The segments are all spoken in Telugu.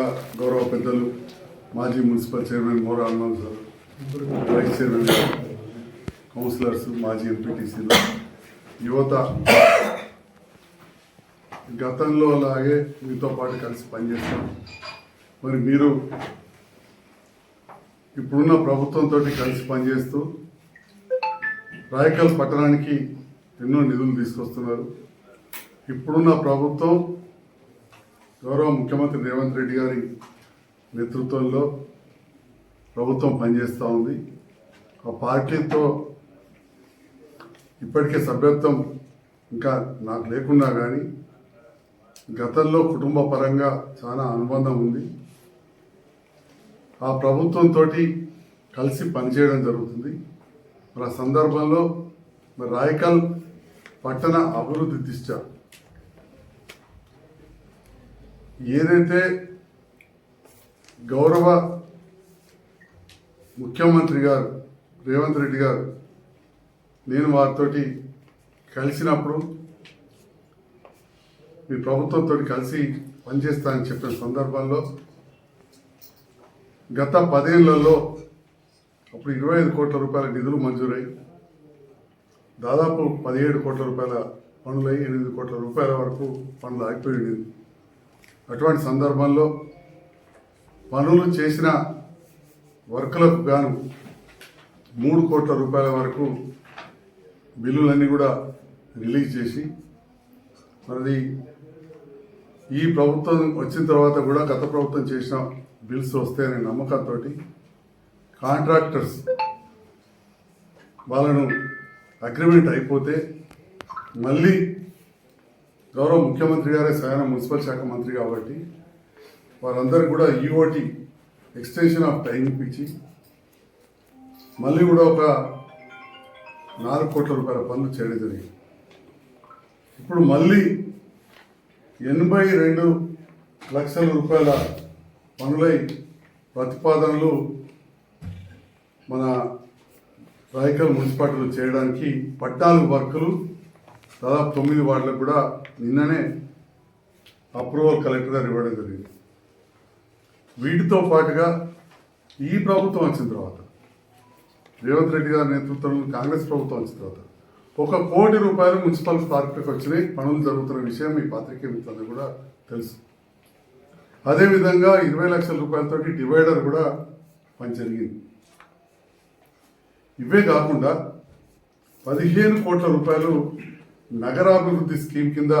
గౌరవ పెద్దలు మాజీ మున్సిపల్ చైర్మన్ మోరా అన్నం సార్ వైస్ చైర్మన్ కౌన్సిలర్స్ మాజీ ఎంపీటీసీలు యువత. గతంలో అలాగే మీతో పాటు కలిసి పనిచేస్తాం. మరి మీరు ఇప్పుడున్న ప్రభుత్వంతో కలిసి పనిచేస్తూ రాయకల్ పట్టణానికి ఎన్నో నిధులు తీసుకొస్తున్నారు. ఇప్పుడున్న ప్రభుత్వం గౌరవ ముఖ్యమంత్రి రేవంత్ రెడ్డి గారి నేతృత్వంలో ప్రభుత్వం పనిచేస్తూ ఉంది. ఆ పార్టీతో ఇప్పటికే సభ్యత్వం ఇంకా నాకు లేకున్నా కానీ గతంలో కుటుంబ పరంగా చాలా అనుబంధం ఉంది. ఆ ప్రభుత్వంతో కలిసి పనిచేయడం జరుగుతుంది. మరి ఆ సందర్భంలో మరి రాయకల్ పట్టణ అభివృద్ధి దిశ ఏదైతే గౌరవ ముఖ్యమంత్రి గారు రేవంత్ రెడ్డి గారు నేను వారితోటి కలిసినప్పుడు మీ ప్రభుత్వంతో కలిసి పనిచేస్తానని చెప్పిన సందర్భంలో గత పదేళ్ళలో అప్పుడు ఇరవై ఐదు కోట్ల రూపాయల నిధులు మంజూరై దాదాపు పదిహేడు కోట్ల రూపాయల పనులై ఎనిమిది కోట్ల రూపాయల వరకు పనులు ఆగిపోయింది అటువంటి సందర్భంలో పనులు చేసిన వర్కులకు గాను మూడు కోట్ల రూపాయల వరకు బిల్లులన్నీ కూడా రిలీజ్ చేసి మరి ఈ ప్రభుత్వం వచ్చిన తర్వాత కూడా గత ప్రభుత్వం చేసిన బిల్స్ వస్తాయనే నమ్మకంతో కాంట్రాక్టర్స్ వాళ్ళను అగ్రిమెంట్ అయిపోతే మళ్ళీ గౌరవ ముఖ్యమంత్రి గారే స్వయం మున్సిపల్ శాఖ మంత్రి కాబట్టి వారందరూ కూడా ఈఓటి ఎక్స్టెన్షన్ ఆఫ్ టైం ఇప్పించి మళ్ళీ కూడా ఒక నాలుగు కోట్ల రూపాయల పనులు చేయడం జరిగింది. ఇప్పుడు మళ్ళీ ఎనభై రెండు లక్షల రూపాయల పనులై ప్రతిపాదనలు మన రాయకల్ మున్సిపాలిటీలో చేయడానికి పద్నాలుగు వర్కులు దాదాపు తొమ్మిది వార్డులకు కూడా నిన్ననే అప్రూవల్ కలెక్టర్ గారు ఇవ్వడం జరిగింది. వీటితో పాటుగా ఈ ప్రభుత్వం వచ్చిన తర్వాత రేవంత్ రెడ్డి గారి నేతృత్వంలో కాంగ్రెస్ ప్రభుత్వం వచ్చిన తర్వాత ఒక కోటి రూపాయలు మున్సిపల్ పార్కులకు వచ్చినాయి. పనులు జరుగుతున్న విషయం మీ పాత్రికేయ మిత్రులకు కూడా తెలుసు. అదేవిధంగా ఇరవై లక్షల రూపాయలతోటి డివైడర్ కూడా పని జరిగింది. ఇవే కాకుండా పదిహేను కోట్ల రూపాయలు నగరాభివృద్ధి స్కీమ్ కింద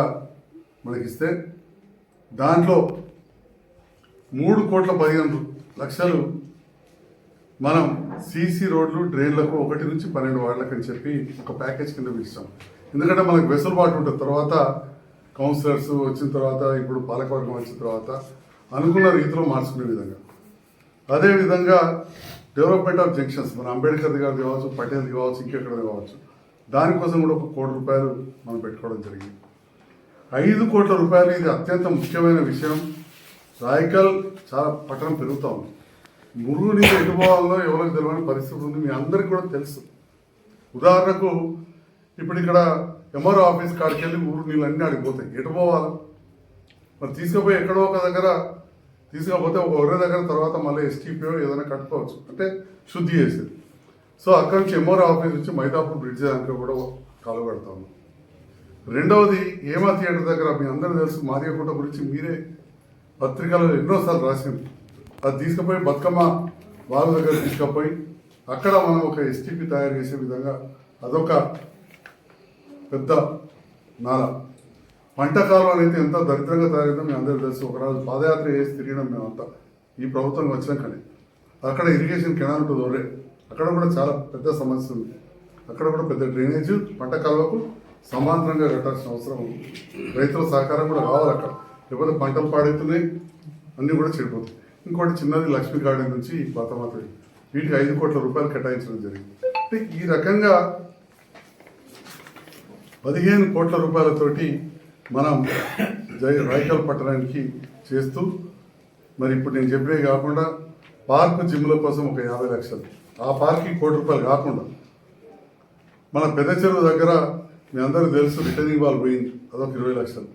మనకిస్తే దాంట్లో మూడు కోట్ల పదిహేను లక్షలు మనం సీసీ రోడ్లు డ్రైన్లకు ఒకటి నుంచి పన్నెండు వార్డులకు అని చెప్పి ఒక ప్యాకేజ్ కింద పిలిచాం. ఎందుకంటే మనకు వెసులుబాటు ఉంటుంది. తర్వాత కౌన్సిలర్స్ వచ్చిన తర్వాత ఇప్పుడు పాలకవర్గం వచ్చిన తర్వాత అనుకున్న రీతిలో మార్చుకునే విధంగా. అదేవిధంగా డెవలప్మెంట్ ఆఫ్ జంక్షన్స్ మన అంబేద్కర్ కావచ్చు పటేల్ కావచ్చు ఇంకెక్కడ కావచ్చు. దానికోసం కూడా ఒక కోటి రూపాయలు మనం పెట్టుకోవడం జరిగింది. ఐదు కోట్ల రూపాయలు ఇది అత్యంత ముఖ్యమైన విషయం. రాయకల్ చాలా పట్టణం పెరుగుతా ఉంది. మురుగు నీరు ఎటు పోవాలో ఎవరికి తెలియని పరిస్థితి ఉంది. మీ అందరికీ కూడా తెలుసు. ఉదాహరణకు ఇప్పుడు ఇక్కడ ఎంఆర్ఓ ఆఫీస్ కాడికి వెళ్ళి ఊరు నీళ్ళు అన్నీ ఆడిపోతాయి ఎటు పోవాలి? మరి తీసుకుపోయి ఎక్కడో ఒక దగ్గర తీసుకపోతే ఒక ఒరే దగ్గర తర్వాత మళ్ళీ ఎస్టీపీఓ ఏదైనా కట్టుకోవచ్చు. అంటే శుద్ధి చేసేది. సో అక్కడ నుంచి ఎంఆర్ఓ ఆఫీస్ నుంచి మైదాపూర్ బ్రిడ్జ్ దానికి కూడా కాలు పెడతాము రెండవది ఏమా థియేటర్ దగ్గర మీ అందరూ తెలుసు మాదిగకుంట గురించి మీరే పత్రికలలో ఎన్నోసార్లు రాసింది అది తీసుకుపోయి బతుకమ్మ వాళ్ళ దగ్గర తీసుకుపోయి అక్కడ మనం ఒక ఎస్టీపీ తయారు చేసే విధంగా అదొక పెద్ద నాల. పంట కాలం అనేది ఎంత దరిద్రంగా తయారైందో మీ అందరూ తెలుసు. ఒకరోజు పాదయాత్ర చేసి తిరిగినాం మేమంతా. ఈ ప్రభుత్వం వచ్చినాకనే. అక్కడ ఇరిగేషన్ కెనాల్ ఉంటుంది అక్కడ కూడా చాలా పెద్ద సమస్య ఉంది. అక్కడ కూడా పెద్ద డ్రైనేజ్ పంట కాలువకు సమాంతరంగా కట్టాల్సిన అవసరం ఉంది. రైతుల సహకారం కూడా కావాలి అక్కడ. లేకపోతే పంటలు పాడవుతున్నాయి అన్నీ కూడా చెడిపోతాయి. ఇంకోటి చిన్నది లక్ష్మీ గార్డెన్ నుంచి బతమాతడి వీటికి ఐదు కోట్ల రూపాయలు కేటాయించడం జరిగింది. అంటే ఈ రకంగా పదిహేను కోట్ల రూపాయలతోటి మనం జై రాయకల్ పట్టణానికి చేస్తూ మరి ఇప్పుడు నేను చెప్పినవి కాకుండా పార్కు జిమ్ల కోసం ఒక యాభై లక్షలు. ఆ పార్క్కి కోటి రూపాయలు కాకుండా మన పెద్ద చెరువు దగ్గర మీ అందరికీ తెలుసు రిటర్నింగ్ బాల్ పోయింది అదొక ఇరవై లక్షలు.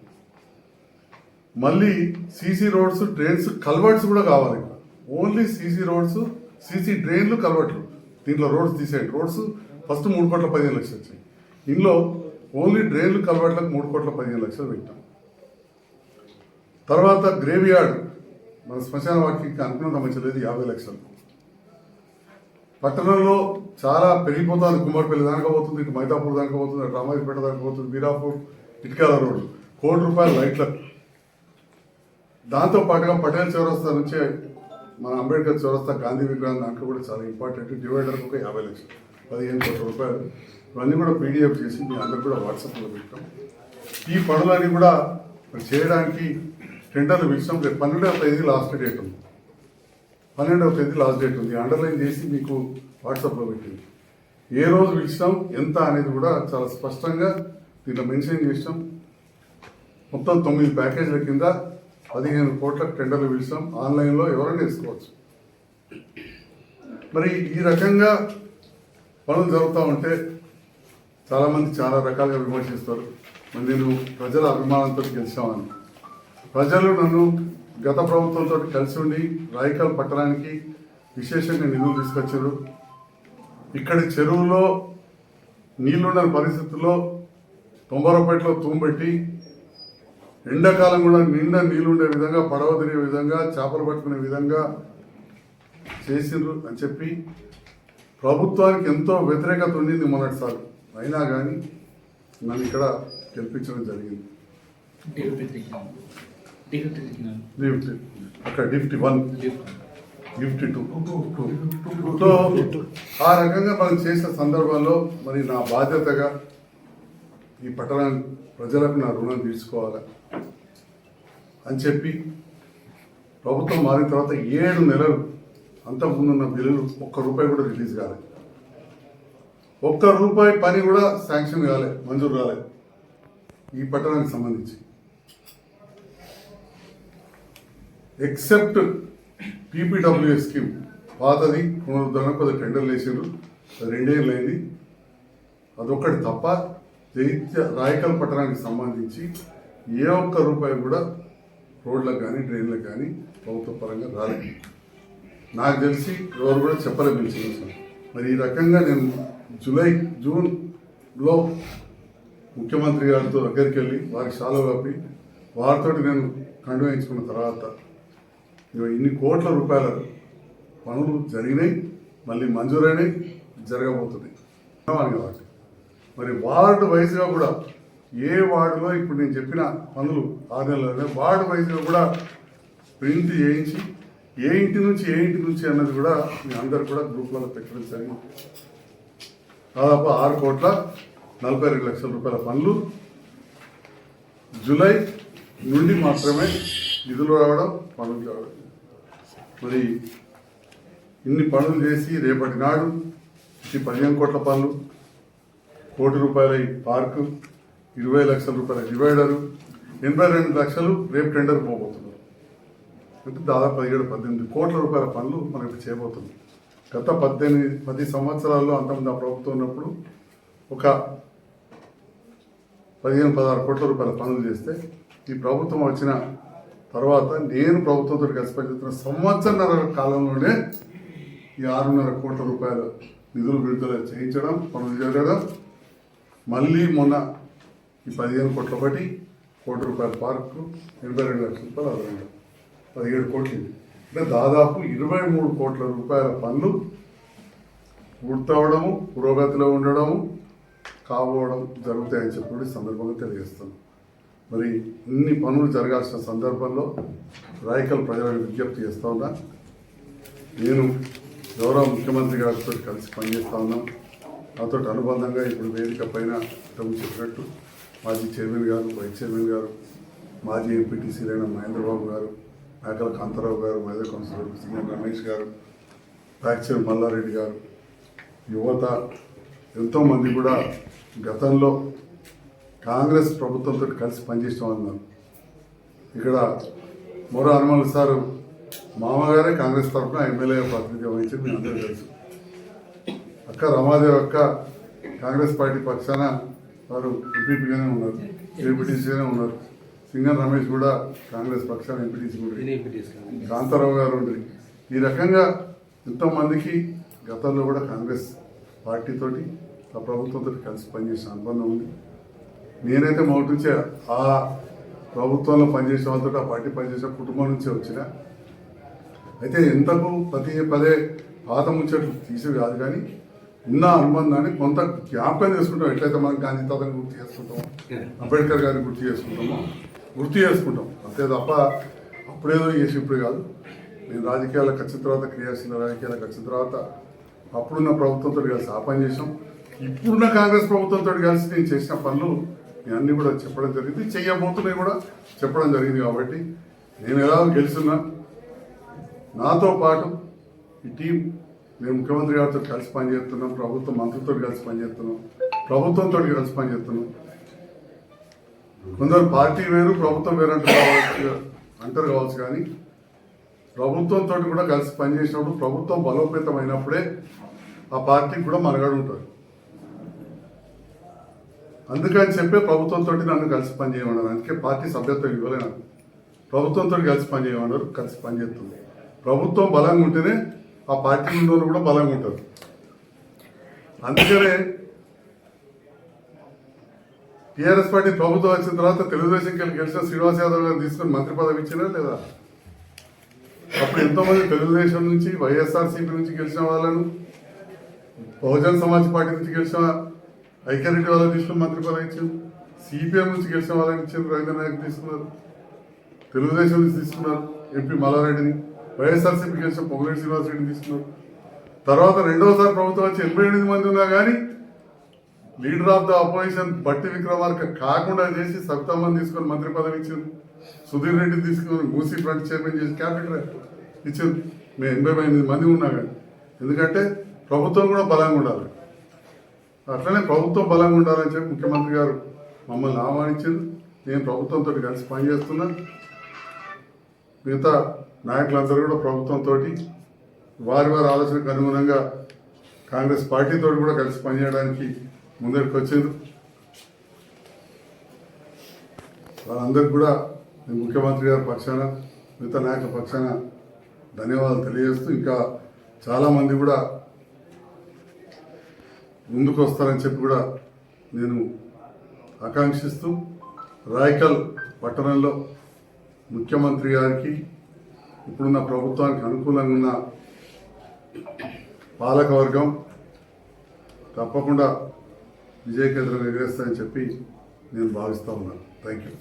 మళ్ళీ సీసీ రోడ్స్ డ్రైన్స్ కల్వర్ట్స్ కూడా కావాలి ఓన్లీ సీసీ రోడ్స్ సీసీ డ్రైన్లు కల్వర్ట్లు. దీంట్లో రోడ్స్ తీసేయండి. రోడ్స్ ఫస్ట్ మూడు కోట్ల పదిహేను లక్షలు వచ్చాయి. ఇందులో ఓన్లీ డ్రైన్లు కల్వర్ట్లకు మూడు కోట్ల పదిహేను లక్షలు పెట్టాం. తర్వాత గ్రేవ్ యార్డ్ మన శ్మశాన వాటికి అనుకున్నంత మంచి లేదు యాభై లక్షలు. పట్టణంలో చాలా పెరిగిపోతుంది కుమ్మరిపల్లి దానికి పోతుంది ఇటు మైదాపూర్ దానికి పోతుంది అటు రామాజీపేట దానికి పోతుంది వీరాపూర్ ఇటుకాల రోడ్డు. కోటి రూపాయల లైట్లకు దాంతో పాటుగా పటేల్ చౌరస్తా నుంచి మన అంబేద్కర్ చౌరస్తా గాంధీ విగ్రహం దాంట్లో కూడా చాలా ఇంపార్టెంట్. డివైడర్కి ఒక యాభై లక్షలు పదిహేను కోట్ల రూపాయలు. ఇవన్నీ కూడా పీడిఎఫ్ చేసి మీ అందరికి కూడా వాట్సాప్లో పెట్టాం ఈ పనులన్నీ కూడా చేయడానికి టెండర్లు పిలిచాం రేపు పన్నెండవ తేదీ లాస్ట్ డేట్ ఉంది. పన్నెండవ తేదీ లాస్ట్ డేట్ ఉంది. అండర్లైన్ చేసి మీకు వాట్సాప్లో పెట్టింది. ఏ రోజు పిలిచినాం ఎంత అనేది కూడా చాలా స్పష్టంగా దీంట్లో మెన్షన్ చేసినాం. మొత్తం తొమ్మిది ప్యాకేజీల కింద పదిహేను కోట్ల టెండర్లు పిలిచినాం. ఆన్లైన్లో ఎవరైనా వేసుకోవచ్చు. మరి ఈ రకంగా పనులు జరుగుతూ ఉంటే చాలామంది చాలా రకాలుగా విమర్శిస్తారు. మరి నేను ప్రజల అభిమానంతో గెలిచామని. ప్రజలు నన్ను గత ప్రభుత్వంతో కలిసి ఉండి రాయకల్ పట్టణానికి విశేషంగా నిధులు తీసుకొచ్చారు. ఇక్కడి చెరువులో నీళ్ళుండని పరిస్థితుల్లో తొంభరపేటలో తూంబెట్టి ఎండాకాలం కూడా నిండా నీళ్ళుండే విధంగా పడవ తిరిగే విధంగా చేపలు పట్టుకునే విధంగా చేసిండ్రు అని చెప్పి ప్రభుత్వానికి ఎంతో వ్యతిరేకత ఉండింది మొదటిసారి అయినా కానీ నన్ను ఇక్కడ గెలిపించడం జరిగింది. లిఫ్ట్ అక్కడ lift one lift two so ఆ రకంగా మనం చేసిన సందర్భంలో మరి నా బాధ్యతగా ఈ పట్టణ ప్రజలకు నా రుణం తీర్చుకోవాలి అని చెప్పి ప్రభుత్వం మారిన తర్వాత ఏడు నెలలు అంతకుముందున్న బిల్లులు ఒక్క రూపాయి కూడా రిలీజ్ కాలేదు ఒక్క రూపాయి పని కూడా శాంక్షన్ కాలే మంజూరు కాలే. ఈ పట్టణానికి సంబంధించి. ఎక్సెప్ట్ పీపీడబ్ల్యూఎస్ స్కీమ్ పాతది పునరుద్ధరణ కొద్ది టెండర్లు వేసారు రెండేళ్ళు అయింది అదొక్కటి తప్ప దైత్య రాయకల్ పట్టణానికి సంబంధించి ఏ ఒక్క రూపాయి కూడా రోడ్లకు కానీ డ్రైన్లకు కానీ ప్రభుత్వ పరంగా రాలేదు. నాకు తెలిసి ఎవరు కూడా చెప్పలేదు మీరు మరి ఈ రకంగా నేను జూలై జూన్లో ముఖ్యమంత్రి గారితో దగ్గరికి వెళ్ళి వారికి శాలో కప్పి వారితో నేను కండువేయించుకున్న తర్వాత ఇన్ని కోట్ల రూపాయల పనులు జరిగినాయి మళ్ళీ మంజూరైనవి జరగబోతున్నాయి. మరి వార్డు వైజ్గా కూడా ఏ వార్డులో ఇప్పుడు నేను చెప్పిన పనులు ఆరు నెలలోనే వార్డు వైజ్గా కూడా ప్రింట్ చేయించి ఏ ఇంటి నుంచి ఏ ఇంటి నుంచి అన్నది కూడా మీ అందరు కూడా గ్రూప్లలో పెట్టడం జరిగింది. దాదాపు ఆరు కోట్ల నలభై రెండు లక్షల రూపాయల పనులు జూలై నుండి మాత్రమే నిధులు రావడం పనులు రావడం. మరి ఇన్ని పనులు చేసి రేపటి నాడు ఇది పదిహేను కోట్ల పనులు కోటి రూపాయల పార్కు ఇరవై లక్షల రూపాయల డివైడరు ఎనభై రెండు లక్షలు రేపు టెండర్ పోబోతున్నారు. అంటే దాదాపు పదిహేడు పద్దెనిమిది కోట్ల రూపాయల పనులు మనం ఇప్పుడు చేయబోతున్నాం గత పద్దెనిమిది పది సంవత్సరాల్లో అంతమంది ఆ ప్రభుత్వం ఉన్నప్పుడు ఒక పదిహేను పదహారు కోట్ల రూపాయల పనులు చేస్తే ఈ ప్రభుత్వం వచ్చిన తర్వాత నేను ప్రభుత్వంతో కలిసి పనిచేస్తున్న సంవత్సరన్నర కాలంలోనే ఈ ఆరున్నర కోట్ల రూపాయల నిధులు విడుదల చేయించడం పనులు జరగడం మళ్ళీ మొన్న ఈ పదిహేను కోట్ల బట్టి కోటి రూపాయల పార్కు ఎనభై రెండు లక్షల రూపాయలు అదనంగా. పదిహేడు కోట్లు. అంటే దాదాపు ఇరవై మూడు కోట్ల రూపాయల పనులు పూర్తవడము పురోగతిలో ఉండడము కావడం జరుగుతాయని చెప్పి సందర్భంగా తెలియజేస్తున్నాం. మరి ఇన్ని పనులు జరగాల్సిన సందర్భంలో రాయకల్ ప్రజలకు విజ్ఞప్తి చేస్తూ ఉన్నా. నేను గౌరవ ముఖ్యమంత్రి గారితో కలిసి పనిచేస్తూ ఉన్నాం. నాతో అనుబంధంగా ఇప్పుడు వేదిక పైన ఇంతకుముందు చెప్పినట్టు మాజీ చైర్మన్ గారు వైస్ చైర్మన్ గారు మాజీ ఎంపీటీసీలైన మహేంద్రబాబు గారు మేకల కాంతారావు గారు మహిళా కౌన్సిలర్ సీఎం రమేష్ గారు ఫ్రాక్చర్ మల్లారెడ్డి గారు యువత ఎంతోమంది కూడా గతంలో కాంగ్రెస్ ప్రభుత్వంతో కలిసి పనిచేసిన అన్నారు ఇక్కడ మొర హనుమల్ సారు మామగారే కాంగ్రెస్ తరఫున ఎమ్మెల్యే ప్రాతినిధ్యం వహించి మీ అందరూ తెలుసు. అక్క రమాదేవి అక్క కాంగ్రెస్ పార్టీ పక్షాన వారు ఎంపీపీగానే ఉన్నారు ఏపీటీసీగానే ఉన్నారు. సింగన్ రమేష్ కూడా కాంగ్రెస్ పక్షాన ఎంపీటీసీ కూడా. కాంతారావు గారు ఉండ్రి ఈ రకంగా ఎంతోమందికి గతంలో కూడా కాంగ్రెస్ పార్టీతోటి ఆ ప్రభుత్వంతో కలిసి పనిచేసిన అనుబంధం ఉంది. నేనైతే మొదటి నుంచే ఆ ప్రభుత్వంలో పనిచేసిన వాళ్ళతో ఆ పార్టీ పనిచేసిన కుటుంబం నుంచే వచ్చిన. అయితే ఎంతకు పదే పదే పాత ముచ్చట్లు తీసి కాదు కానీ ఉన్న అనుబంధాన్ని కొంత జ్ఞాపకం చేసుకుంటాం. ఎట్లయితే మనం గాంధీ తాతని గుర్తు చేసుకుంటాం అంబేద్కర్ గారిని గుర్తు చేసుకుంటామో గుర్తు చేసుకుంటాం. అంతే తప్ప అప్పుడేదో చేసి ఇప్పుడు కాదు. నేను రాజకీయాలకు వచ్చిన తర్వాత క్రియాశీల రాజకీయాలకు వచ్చిన తర్వాత అప్పుడున్న ప్రభుత్వంతో కలిసి ఆ పని చేసాం ఇప్పుడున్న కాంగ్రెస్ ప్రభుత్వంతో కలిసి నేను చేసిన పనులు ఇవన్నీ కూడా చెప్పడం జరిగింది. చెయ్యబోతున్నాయి కూడా చెప్పడం జరిగింది కాబట్టి నేను ఎలా గెలుచున్నా నాతో పాటు ఈ టీం మేము ముఖ్యమంత్రి గారితో కలిసి పనిచేస్తున్నాం ప్రభుత్వ మంత్రులతో కలిసి పనిచేస్తున్నాం ప్రభుత్వంతో కలిసి పనిచేస్తున్నాం. కొందరు పార్టీ వేరు ప్రభుత్వం వేరు అంటారు కావచ్చు అంటారు కావచ్చు కానీ ప్రభుత్వంతో కూడా కలిసి పనిచేసినప్పుడు ప్రభుత్వం బలోపేతమైనప్పుడే ఆ పార్టీకి కూడా మరగడు ఉంటుంది. అందుకని చెప్పే ప్రభుత్వంతో నన్ను కలిసి పనిచేయమన్నారు. అందుకే పార్టీ సభ్యత్వం ఇవ్వలే నాకు. ప్రభుత్వంతో కలిసి పనిచేయమన్నారు కలిసి పనిచేస్తుంది. ప్రభుత్వం బలంగా ఉంటేనే ఆ పార్టీ ఉన్న వాళ్ళు కూడా బలంగా ఉంటారు. అందుకనే టీఆర్ఎస్ పార్టీ ప్రభుత్వం వచ్చిన తర్వాత తెలుగుదేశం కెళ్ళి గెలిచిన శ్రీనివాస్ యాదవ్ గారు తీసుకొని మంత్రి పదవి ఇచ్చినా లేదా? అప్పుడు ఎంతోమంది తెలుగుదేశం నుంచి వైఎస్ఆర్సీపీ నుంచి గెలిచిన వాళ్ళను బహుజన్ సమాజ్ పార్టీ నుంచి గెలిచిన ఐక్యరెడ్డి వాళ్ళని తీసుకుని మంత్రి పదవి ఇచ్చారు. సిపిఎం నుంచి గెలిచిన వాళ్ళని ఇచ్చారు రవీంద్ర నాయక్ తీసుకున్నారు. తెలుగుదేశం నుంచి తీసుకున్నారు ఎంపీ మల్లారెడ్డిని. వైఎస్ఆర్సీపీ గెలిచిన పొంగులేటి శ్రీనివాసరెడ్డిని తీసుకున్నారు. తర్వాత రెండవసారి ప్రభుత్వం వచ్చి ఎనభై ఎనిమిది మంది ఉన్నా కానీ లీడర్ ఆఫ్ ద అపోజిషన్ బట్టి విక్రమార్క కాకుండా చేసి సబితామని తీసుకొని మంత్రి పదవి ఇచ్చింది సుధీర్ రెడ్డి తీసుకొని మూసీ ఫ్రంట్ చైర్మన్ చేసి క్యాపిటల్ ఇచ్చింది మేము ఎనభై ఎనిమిది మంది ఉన్నా కానీ ఎందుకంటే ప్రభుత్వం కూడా బలంగా ఉండాలి. అట్లనే ప్రభుత్వం బలంగా ఉండాలని చెప్పి ముఖ్యమంత్రి గారు మమ్మల్ని ఆహ్వానించింది. నేను ప్రభుత్వంతో కలిసి పనిచేస్తున్నా. మిగతా నాయకులందరూ కూడా ప్రభుత్వంతో వారి వారి ఆలోచనకు అనుగుణంగా కాంగ్రెస్ పార్టీతో కూడా కలిసి పనిచేయడానికి ముందరికి వచ్చారు వాళ్ళందరికీ కూడా నేను ముఖ్యమంత్రి గారి పక్షాన మిగతా నాయకుల పక్షాన ధన్యవాదాలు తెలియజేస్తూ ఇంకా చాలామంది కూడా ముందుకు వస్తారని చెప్పి కూడా నేను ఆకాంక్షిస్తూ రాయకల్ పట్టణంలో ముఖ్యమంత్రి గారికి ఇప్పుడున్న ప్రభుత్వానికి అనుకూలంగా ఉన్న పాలకవర్గం తప్పకుండా విజయకేంద్రం ఎగరేస్తాయని చెప్పి నేను భావిస్తా ఉన్నాను. Thank you